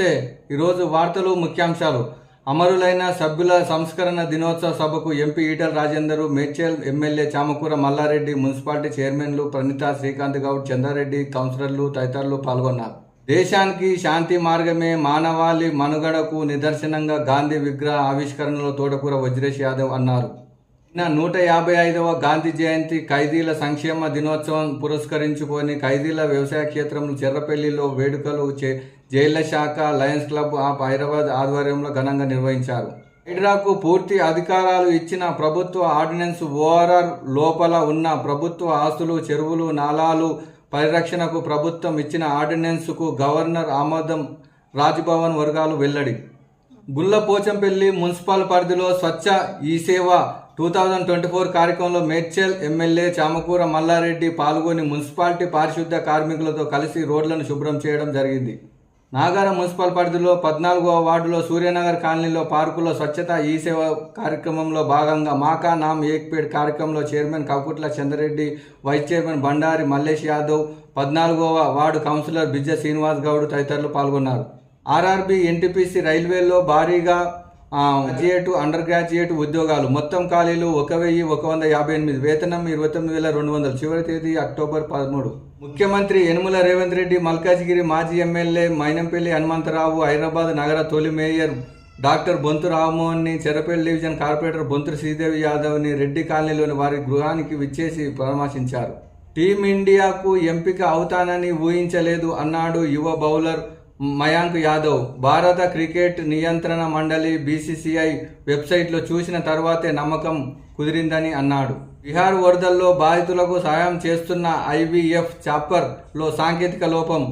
నమస్తే. ఈరోజు వార్తలు ముఖ్యాంశాలు. అమరులైన సభ్యుల సంస్కరణ దినోత్సవ సభకు MP Etela Rajender Medchal MLA Chamakura Mallareddy municipality చైర్మన్లు ప్రణీత శ్రీకాంత్ గౌడ్ చందారెడ్డి కౌన్సిలర్లు తదితరులు పాల్గొన్నారు. దేశానికి శాంతి మార్గమే మానవాళి మనుగడకు నిదర్శనంగా గాంధీ విగ్రహ ఆవిష్కరణలో తోటకూర వజ్రేష్ యాదవ్ అన్నారు. నిన్న నూట యాభై ఐదవ గాంధీ జయంతి ఖైదీల సంక్షేమ దినోత్సవం పురస్కరించుకొని ఖైదీల వ్యవసాయ క్షేత్రంలో చెర్రపల్లిలో వేడుకలు చే- జైళ్ళ శాఖ లయన్స్ క్లబ్ ఆఫ్ హైదరాబాద్ ఆధ్వర్యంలో ఘనంగా నిర్వహించారు. హైడ్రాకు పూర్తి అధికారాలు ఇచ్చిన ప్రభుత్వ ఆర్డినెన్స్ ఓఆర్ఆర్ లోపల ఉన్న ప్రభుత్వ ఆస్తులు చెరువులు నాలాలు పరిరక్షణకు ప్రభుత్వం ఇచ్చిన ఆర్డినెన్స్కు గవర్నర్ ఆమోదం రాజ్భవన్ వర్గాలు వెల్లడి. గుల్ల పోచంపల్లి మున్సిపల్ పరిధిలో స్వచ్ఛ ఈ సేవ టూ థౌజండ్ ట్వంటీ ఫోర్ కార్యక్రమంలో మేడ్చల్ ఎమ్మెల్యే చామకూర మల్లారెడ్డి పాల్గొని మున్సిపాలిటీ పారిశుద్ధ కార్మికులతో కలిసి రోడ్లను శుభ్రం చేయడం జరిగింది. నాగారం మున్సిపల్ పరిధిలో పద్నాలుగవ వార్డులో సూర్యనగర్ కాలనీలో పార్కులో స్వచ్ఛత ఈ సేవ కార్యక్రమంలో భాగంగా మాకా నామ్ ఏక్పేట్ కార్యక్రమంలో chairman Kakutla Chandrareddy vice chairman Bandari Mallesh Yadav పద్నాలుగవ వార్డు కౌన్సిలర్ బిజ్జ శ్రీనివాస్ గౌడ్ తదితరులు పాల్గొన్నారు. ఆర్ఆర్బి ఎన్టీపీసీ రైల్వేలో భారీగా గ్రాడ్యుయేట్ అండర్ గ్రాడ్యుయేట్ ఉద్యోగాలు. మొత్తం ఖాళీలు ఒక వెయ్యి ఒక వంద యాభై ఎనిమిది. వేతనం ఇరవై తొమ్మిది వేల రెండు వందలు. చివరి తేదీ అక్టోబర్ పదమూడు. ముఖ్యమంత్రి యనుమల రేవంత్ రెడ్డి మల్కాజ్గిరి మాజీ ఎమ్మెల్యే మైనంపల్లి హనుమంతరావు హైదరాబాద్ నగర తొలి మేయర్ డాక్టర్ బొంతు రామ్మోహన్ని చెరపల్లి డివిజన్ కార్పొరేటర్ బొంతు శ్రీదేవి యాదవ్ని రెడ్డి కాలనీలోని వారి గృహానికి విచ్చేసి పరామర్శించారు. టీమిండియాకు ఎంపిక అవుతానని ఊహించలేదు అన్నాడు యువ బౌలర్ మయాంక్ యాదవ్. భారత క్రికెట్ నియంత్రణ మండలి బీసీసీఐ వెబ్సైట్లో చూసిన తర్వాతే నమ్మకం కుదిరిందని అన్నాడు. బీహార్ వరదల్లో బాధితులకు సహాయం చేస్తున్న ఐవీఎఫ్ చాపర్లో సాంకేతిక లోపం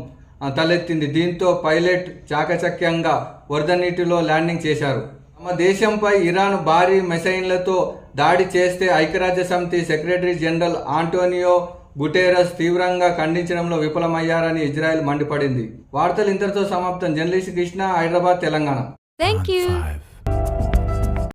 తలెత్తింది. దీంతో పైలట్ చాకచక్యంగా వరద నీటిలో ల్యాండింగ్ చేశారు. తమ దేశంపై ఇరాన్ భారీ మిసైన్లతో దాడి చేస్తే ఐక్యరాజ్య సమితి సెక్రటరీ జనరల్ ఆంటోనియో గుటేరస్ తీవ్రంగా ఖండించడంలో విఫలమయ్యారని ఇజ్రాయెల్ మండిపడింది వార్తలు ఇంతటితో సమాప్తం journalist Krishna Hyderabad Telangana Thank you. Five.